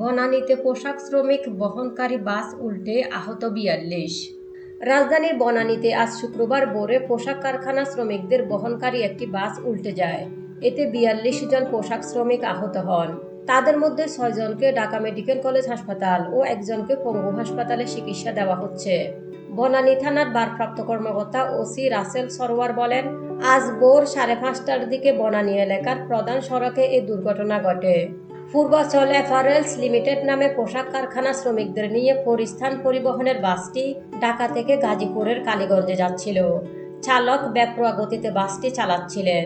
বনানীতে পোশাক শ্রমিক বহনকারী বাস উল্টে আহত বিয়াল্লিশ। রাজধানীর বনানীতে আজ শুক্রবার ভোরে পোশাক কারখানা শ্রমিকদের বহনকারী একটি বাস উল্টে যায়। এতে বিয়াল্লিশ জন পোশাক শ্রমিক আহত হন। তাদের মধ্যে ছয়জনকে ঢাকা মেডিকেল কলেজ হাসপাতাল ও একজনকে পঙ্গু হাসপাতালে চিকিৎসা দেওয়া হচ্ছে। বনানী থানার ভারপ্রাপ্ত কর্মকর্তা ওসি রাসেল সরোয়ার বলেন, আজ ভোর সাড়ে পাঁচটার দিকে বনানী এলাকার প্রধান সড়কে এই দুর্ঘটনা ঘটে। পূর্বাচল এফারেলস লিমিটেড নামে পোশাক কারখানা শ্রমিকদের নিয়ে পরিস্থান পরিবহনের বাসটি ঢাকা থেকে গাজীপুরের কালীগঞ্জে যাচ্ছিল। চালক বেপরোয়া গতিতে বাসটি চালাচ্ছিলেন।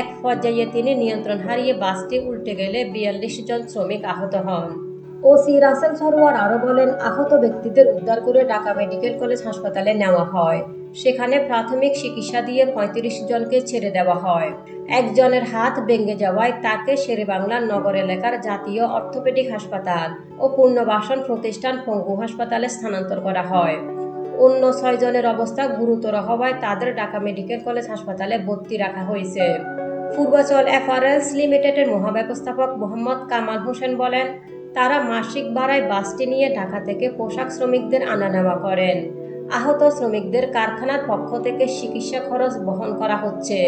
এক পর্যায়ে তিনি নিয়ন্ত্রণ হারিয়ে বাসটি উল্টে গেলে বিয়াল্লিশ জন শ্রমিক আহত হন। ওসি রাসেল সরোয়ার আরও বলেন, আহত ব্যক্তিদের উদ্ধার করে ঢাকা মেডিকেল কলেজ হাসপাতালে নেওয়া হয়। সেখানে প্রাথমিক চিকিৎসা দিয়ে পঁয়ত্রিশ জনকে ছেড়ে দেওয়া হয়। একজনের হাত ভেঙে যাওয়ায় তাকে শেরেবাংলার নগর এলাকার জাতীয় অর্থোপেডিক হাসপাতাল ও পুনর্বাসন প্রতিষ্ঠান পঙ্গু হাসপাতালে স্থানান্তর করা হয়। অন্য ছয়জনের অবস্থা গুরুতর হওয়ায় তাদের ঢাকা মেডিকেল কলেজ হাসপাতালে ভর্তি রাখা হয়েছে। পূর্বাচল এফআরএলস লিমিটেডের মহাব্যবস্থাপক মোহাম্মদ কামাল হোসেন বলেন, তারা মাসিক ভাড়ায় বাসটি নিয়ে ঢাকা থেকে পোশাক শ্রমিকদের আনা নেওয়া করেন। আহত শ্রমিকদের কারখানার পক্ষ থেকে চিকিৎসা খরচ বহন করা হচ্ছে।